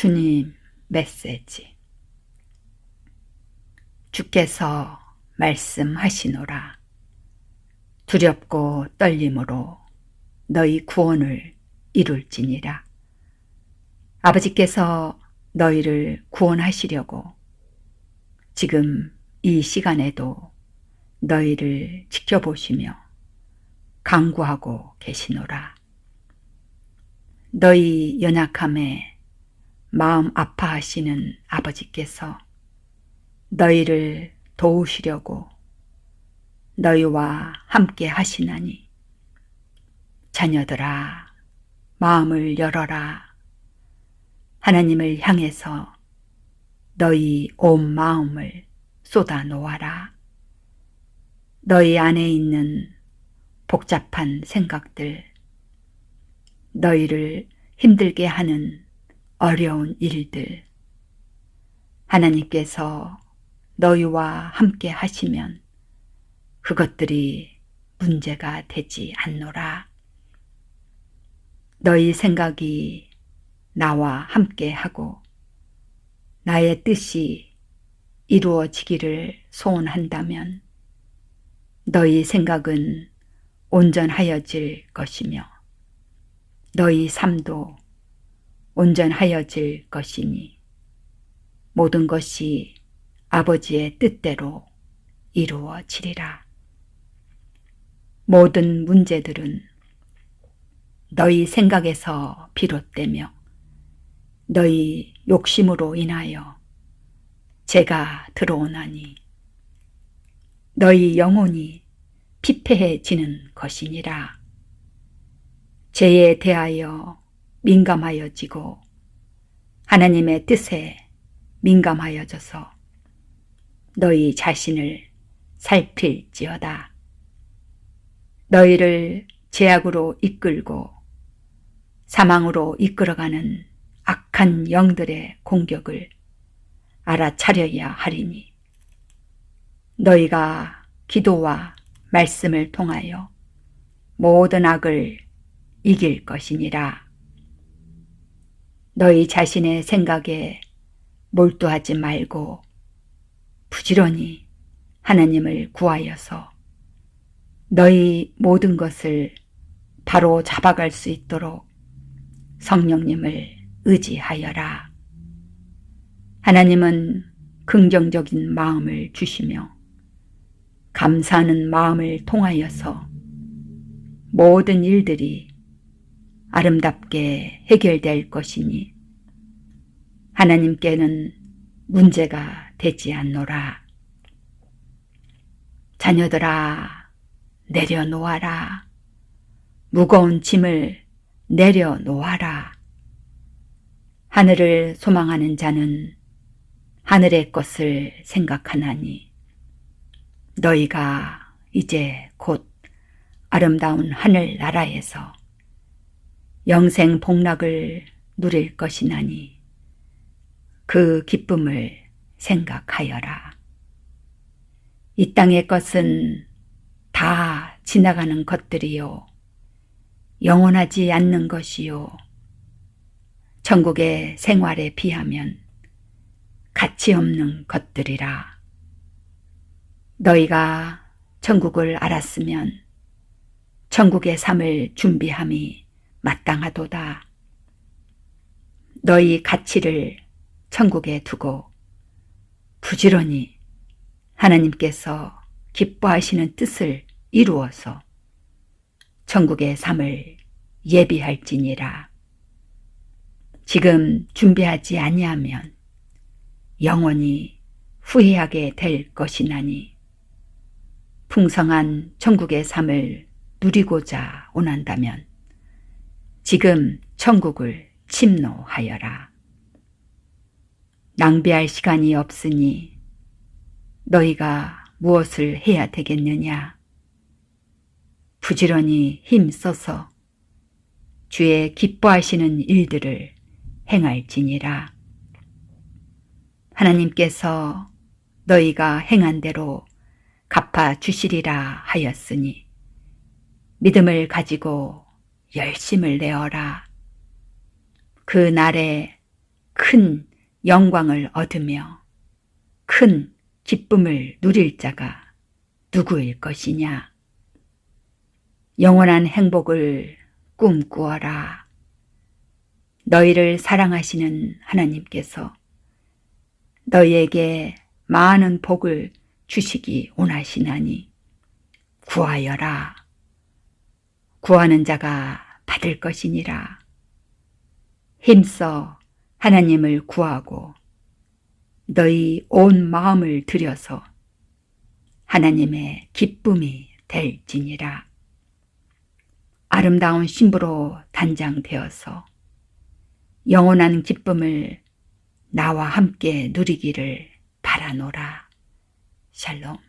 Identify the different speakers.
Speaker 1: 주님 메시지. 주께서 말씀하시노라. 두렵고 떨림으로 너희 구원을 이룰지니라. 아버지께서 너희를 구원하시려고 지금 이 시간에도 너희를 지켜보시며 강구하고 계시노라. 너희 연약함에 마음 아파하시는 아버지께서 너희를 도우시려고 너희와 함께 하시나니 자녀들아 마음을 열어라. 하나님을 향해서 너희 온 마음을 쏟아 놓아라. 너희 안에 있는 복잡한 생각들 너희를 힘들게 하는 어려운 일들 하나님께서 너희와 함께 하시면 그것들이 문제가 되지 않노라. 너희 생각이 나와 함께 하고 나의 뜻이 이루어지기를 소원한다면 너희 생각은 온전하여질 것이며 너희 삶도 온전하여질 것이니 모든 것이 아버지의 뜻대로 이루어지리라. 모든 문제들은 너희 생각에서 비롯되며 너희 욕심으로 인하여 제가 들어오나니 너희 영혼이 피폐해지는 것이니라. 죄에 대하여 민감하여지고 하나님의 뜻에 민감하여져서 너희 자신을 살필지어다. 너희를 제약으로 이끌고 사망으로 이끌어가는 악한 영들의 공격을 알아차려야 하리니 너희가 기도와 말씀을 통하여 모든 악을 이길 것이니라. 너희 자신의 생각에 몰두하지 말고 부지런히 하나님을 구하여서 너희 모든 것을 바로 잡아갈 수 있도록 성령님을 의지하여라. 하나님은 긍정적인 마음을 주시며 감사하는 마음을 통하여서 모든 일들이 아름답게 해결될 것이니 하나님께는 문제가 되지 않노라. 자녀들아, 내려놓아라. 무거운 짐을 내려놓아라. 하늘을 소망하는 자는 하늘의 것을 생각하나니 너희가 이제 곧 아름다운 하늘 나라에서 영생 복락을 누릴 것이나니 그 기쁨을 생각하여라. 이 땅의 것은 다 지나가는 것들이요. 영원하지 않는 것이요. 천국의 생활에 비하면 가치 없는 것들이라. 너희가 천국을 알았으면 천국의 삶을 준비함이 마땅하도다. 너희 가치를 천국에 두고 부지런히 하나님께서 기뻐하시는 뜻을 이루어서 천국의 삶을 예비할지니라. 지금 준비하지 아니하면 영원히 후회하게 될 것이나니 풍성한 천국의 삶을 누리고자 원한다면 지금 천국을 침노하여라. 낭비할 시간이 없으니 너희가 무엇을 해야 되겠느냐? 부지런히 힘써서 주의 기뻐하시는 일들을 행할지니라. 하나님께서 너희가 행한 대로 갚아 주시리라 하였으니 믿음을 가지고 열심을 내어라. 그 날에 큰 영광을 얻으며 큰 기쁨을 누릴 자가 누구일 것이냐? 영원한 행복을 꿈꾸어라. 너희를 사랑하시는 하나님께서 너희에게 많은 복을 주시기 원하시나니 구하여라. 구하는 자가 받을 것이니라. 힘써 하나님을 구하고 너희 온 마음을 들여서 하나님의 기쁨이 될지니라. 아름다운 신부로 단장되어서 영원한 기쁨을 나와 함께 누리기를 바라노라. 샬롬.